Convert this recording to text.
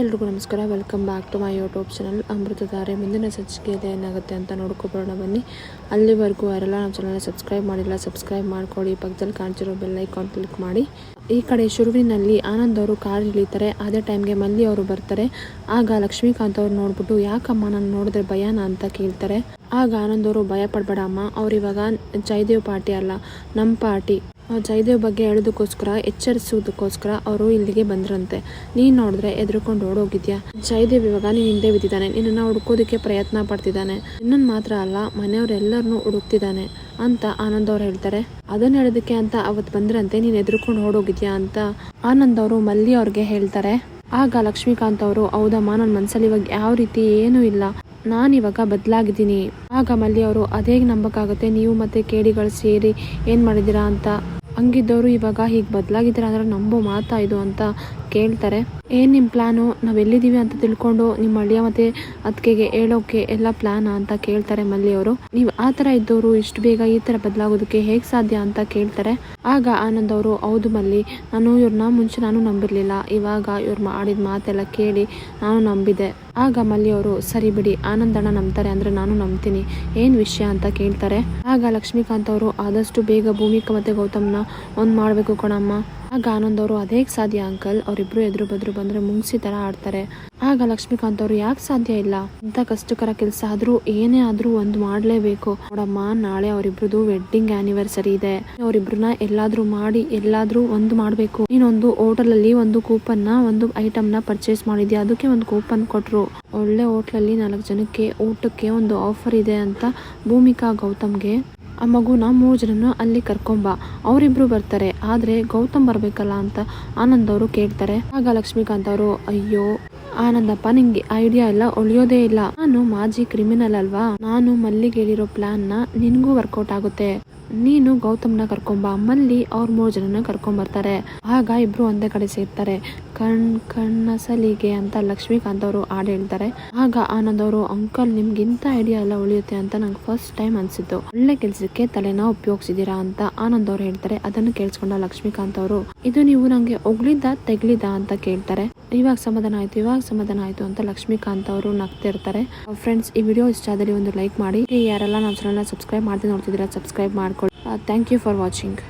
ಎಲ್ರಿಗೂ ನಮಸ್ಕಾರ. Welcome back to my YouTube channel Amruthadhaare ಮುಂದಿನ ಸಂಚಿಕೆಯಲ್ಲಿ ಏನಾಗುತ್ತೆ ಅಂತ ನೋಡ್ಕೊಬರೋಣ ಬನ್ನಿ. ಅಲ್ಲಿವರೆಗೂ ಯಾರೆಲ್ಲ ನಮ್ಮ ಚಾನಲ್ನ ಸಬ್ಸ್ಕ್ರೈಬ್ ಮಾಡಿಲ್ಲ ಸಬ್ಸ್ಕ್ರೈಬ್ ಮಾಡ್ಕೊಳ್ಳಿ. ಪಕ್ಕದಲ್ಲಿ ಕಾಣ್ತಿರೋ ಬೆಲ್ ಐಕಾನ್ ಕ್ಲಿಕ್ ಮಾಡಿ. ಈ ಕಡೆ ಶುರುವಿನಲ್ಲಿ ಆನಂದ್ ಅವರು ಕಾರ್ ಇಳಿತಾರೆ. ಅದೇ ಟೈಮ್ಗೆ ಮಲ್ಲಿ ಅವರು ಬರ್ತಾರೆ. ಆಗ ಲಕ್ಷ್ಮೀಕಾಂತ್ ಅವ್ರು ನೋಡ್ಬಿಟ್ಟು, ಯಾಕಮ್ಮ ನಾನು ನೋಡಿದ್ರೆ ಭಯನ? ಅಂತ ಕೇಳ್ತಾರೆ. ಆಗ ಆನಂದ್ ಅವರು ಭಯ ಪಡಬೇಡ ಅಮ್ಮ ಅವ್ರು ಇವಾಗ ಜಯದೇವ್ ಪಾರ್ಟಿ ಅಲ್ಲ ನಮ್ಮ ಪಾರ್ಟಿ. ಜಯದೇವ್ ಬಗ್ಗೆ ಹೇಳೋದಕ್ಕೋಸ್ಕರ ಎಚ್ಚರಿಸೋದಕ್ಕೋಸ್ಕರ ಅವರು ಇಲ್ಲಿಗೆ ಬಂದ್ರಂತೆ. ನೀನು ನೋಡಿದ್ರೆ ಎದ್ರುಕೊಂಡು ಓಡೋಗಿದ್ಯಾ? ಜಯದೇವ್ ಇವಾಗ ನೀನು ಹಿಂದೆ ಬಿದ್ದಿದ್ದಾನೆ. ನಿನ್ನನ್ನು ಹುಡುಕೋದಕ್ಕೆ ಪ್ರಯತ್ನ ಪಡ್ತಿದ್ದಾನೆ. ನಿನ್ನನ್ನು ಮಾತ್ರ ಅಲ್ಲ, ಮನೆಯವರೆಲ್ಲರನ್ನೂ ಹುಡುಕ್ತಿದ್ದಾನೆ ಅಂತ ಆನಂದ್ ಅವ್ರು ಹೇಳ್ತಾರೆ. ಅದನ್ನ ಹೇಳೋದಕ್ಕೆ ಅಂತ ಅವತ್ತು ಬಂದ್ರಂತೆ, ನೀನು ಎದ್ರುಕೊಂಡು ಓಡೋಗಿದ್ಯಾ ಅಂತ ಆನಂದ್ ಅವರು ಮಲ್ಲಿ ಅವ್ರಿಗೆ ಹೇಳ್ತಾರೆ. ಆಗ ಲಕ್ಷ್ಮೀಕಾಂತ್ ಅವರು, ಹೌದಮ್ಮ ನನ್ನ ಮನಸ್ಸಲ್ಲಿ ಇವಾಗ ಯಾವ ರೀತಿ ಏನೂ ಇಲ್ಲ. ನಾನಿವಾಗ ಬದಲಾಗಿದ್ದೀನಿ. ಆಗ ಮಲ್ಲಿ ಅವರು ಅದೇ ನಂಬಕ್ಕಾಗುತ್ತೆ, ನೀವು ಮತ್ತೆ ಕೇಡಿಗಳು ಸೇರಿ ಏನು ಮಾಡಿದ್ದೀರಾ ಅಂತ ಹಂಗಿದ್ದವರು ಇವಾಗ ಹೀಗೆ ಬದಲಾಗಿದ್ರು ಅಂದ್ರೆ ನಂಬೋ ಮಾತಾ ಇದು ಅಂತ ಕೇಳ್ತಾರೆ. ಏನು ನಿಮ್ಮ ಪ್ಲ್ಯಾನು ನಾವು ಎಲ್ಲಿದ್ದೀವಿ ಅಂತ ತಿಳ್ಕೊಂಡು ನಿಮ್ಮ ಅಳಿಯ ಮತ್ತೆ ಅದಕ್ಕೆ ಹೇಳೋಕೆ ಎಲ್ಲ ಪ್ಲ್ಯಾನಾ ಅಂತ ಕೇಳ್ತಾರೆ ಮಲ್ಲಿಯವರು ನೀವು ಆ ಥರ ಇದ್ದವರು ಇಷ್ಟು ಬೇಗ ಈ ಥರ ಬದಲಾಗೋದಕ್ಕೆ ಹೇಗೆ ಸಾಧ್ಯ ಅಂತ ಕೇಳ್ತಾರೆ. ಆಗ ಆನಂದ್ ಅವರು, ಹೌದು ಮಲ್ಲಿ, ನಾನು ಇವ್ರನ್ನ ಮುಂಚೆ ನಾನು ನಂಬಿರಲಿಲ್ಲ. ಇವಾಗ ಇವ್ರು ಮಾಡಿದ ಮಾತೆಲ್ಲ ಕೇಳಿ ನಾನು ನಂಬಿದೆ. ಆಗ ಮಲ್ಲಿಯವರು ಸರಿ ಬಿಡಿ ಆನಂದಣ್ಣ ನಂಬ್ತಾರೆ ಅಂದರೆ ನಾನು ನಂಬ್ತೀನಿ. ಏನು ವಿಷಯ? ಅಂತ ಕೇಳ್ತಾರೆ. ಆಗ ಲಕ್ಷ್ಮೀಕಾಂತ್ ಅವರು, ಆದಷ್ಟು ಬೇಗ ಭೂಮಿಕಾ ಮತ್ತು ಗೌತಮ್ನ ಒಂದ್ ಮಾಡಬೇಕು ಕಣಮ್ಮ. ಆಗ ಆನಂದ್ ಅವರು ಅದೇ ಸಾಧ್ಯ, ಅಂಕಲ್. ಅವರಿಬ್ರು ಎದುರು ಬದ್ರು ಬಂದ್ರೆ ಮುಂಗ್ಸಿ ತರ ಆಡ್ತಾರೆ. ಆಗ ಲಕ್ಷ್ಮೀಕಾಂತ್ ಅವರು ಯಾಕೆ ಸಾಧ್ಯ ಇಲ್ಲ? ಅಂತ ಕಷ್ಟಕರ ಕೆಲಸ ಆದ್ರೂ, ಏನೇ ಆದ್ರೂ ಒಂದು ಮಾಡ್ಲೇಬೇಕು. ನೋಡಮ್ಮ, ನಾಳೆ ಅವರಿಬ್ರದ್ದು ವೆಡ್ಡಿಂಗ್ ಆನಿವರ್ಸರಿ ಇದೆ. ಅವರಿಬ್ರನ್ನ ಎಲ್ಲಾದ್ರೂ ಮಾಡಿ, ಎಲ್ಲಾದ್ರೂ ಒಂದು ಮಾಡ್ಬೇಕು. ನೀನೊಂದು ಹೋಟೆಲ್ ಅಲ್ಲಿ ಒಂದು ಕೂಪನ್ನ ಒಂದು ಐಟಮ್ನ ಪರ್ಚೇಸ್ ಮಾಡಿದ್ಯಾ? ಅದಕ್ಕೆ ಒಂದು ಕೂಪನ್ ಕೊಟ್ರು. ಒಳ್ಳೆ ಹೋಟ್ಲಲ್ಲಿ ನಾಲ್ಕು ಜನಕ್ಕೆ ಊಟಕ್ಕೆ ಒಂದು ಆಫರ್ ಇದೆ ಅಂತ ಭೂಮಿಕಾ ಗೌತಮ್ಗೆ. ಆ ಮಗುನ ಮೂರು ಜನನ ಅಲ್ಲಿ ಕರ್ಕೊಂಬ. ಅವರಿಬ್ರು ಬರ್ತಾರೆ. ಆದ್ರೆ ಗೌತಮ್ ಬರ್ಬೇಕಲ್ಲ ಅಂತ ಆನಂದ್ ಅವರು ಕೇಳ್ತಾರೆ. ಆಗ ಲಕ್ಷ್ಮೀಕಾಂತ್ ಅವರು, ಅಯ್ಯೋ, ಆನಂದಪ್ಪ, ನಿಂಗೆ ಐಡಿಯಾ ಎಲ್ಲ ಉಳಿಯೋದೇ ಇಲ್ಲ. ನಾನು ಮಾಜಿ ಕ್ರಿಮಿನಲ್ ಅಲ್ವಾ? ನಾನು ಮಲ್ಲಿಗೆ ಹೇಳಿರೋ ಪ್ಲಾನ್ನ ನಿನ್ಗೂ ವರ್ಕೌಟ್ ಆಗುತ್ತೆ. ನೀನು ಗೌತಮ್ನ ಕರ್ಕೊಂಬ, ಮಲ್ಲಿ ಅವ್ರ ಮೂರು ಜನನ ಕರ್ಕೊಂಬರ್ತಾರೆ. ಆಗ ಇಬ್ರು ಒಂದೇ ಕಡೆ ಸೇರ್ತಾರೆ. ಕಣ್, ಕಣ್ಣಸಲಿಗೆ ಅಂತ ಲಕ್ಷ್ಮೀಕಾಂತ್ ಅವರು ಹಾಡು ಹೇಳ್ತಾರೆ. ಆಗ ಆನಂದ್ ಅವರು, ಅಂಕಲ್, ನಿಮ್ಗಿಂತ ಐಡಿಯಾ ಎಲ್ಲ ಉಳಿಯುತ್ತೆ ಅಂತ ನಂಗೆ ಫಸ್ಟ್ ಟೈಮ್ ಅನ್ಸಿತ್ತು. ಒಳ್ಳೆ ಕೆಲ್ಸಕ್ಕೆ ತಲೆನ ಉಪಯೋಗಿಸಿದೀರಾ ಅಂತ ಆನಂದ್ ಅವ್ರು ಹೇಳ್ತಾರೆ. ಅದನ್ನು ಕೇಳಿಸ್ಕೊಂಡ ಲಕ್ಷ್ಮೀಕಾಂತ್ ಅವರು, ಇದು ನೀವು ನಂಗೆ ಒಗ್ಲಿದ್ದ ತೆಗ್ಲಿದ್ದ ಅಂತ ಕೇಳ್ತಾರೆ. ಇವಾಗ ಸಮಾಧಾನ ಆಯ್ತು, ಇವಾಗ ಸಮಾಧಾನ ಆಯ್ತು ಅಂತ ಲಕ್ಷ್ಮೀಕಾಂತ್ ಅವರು ನಗ್ತಿರ್ತಾರೆ. ಫ್ರೆಂಡ್ಸ್ ಈ ವಿಡಿಯೋ ಇಷ್ಟ ಆದಲ್ಲಿ ಒಂದು ಲೈಕ್ ಮಾಡಿ. ಯಾರೆಲ್ಲ ನಮ್ಮ ಚಾನಲ್ನ ಸಬ್ಸ್ಕ್ರೈಬ್ ಮಾಡದೆ ನೋಡ್ತಿದ್ದೀರಾ ಸಬ್ಸ್ಕ್ರೈಬ್ ಮಾಡ್ಕೊಳ್ಳಿ. Thank you for watching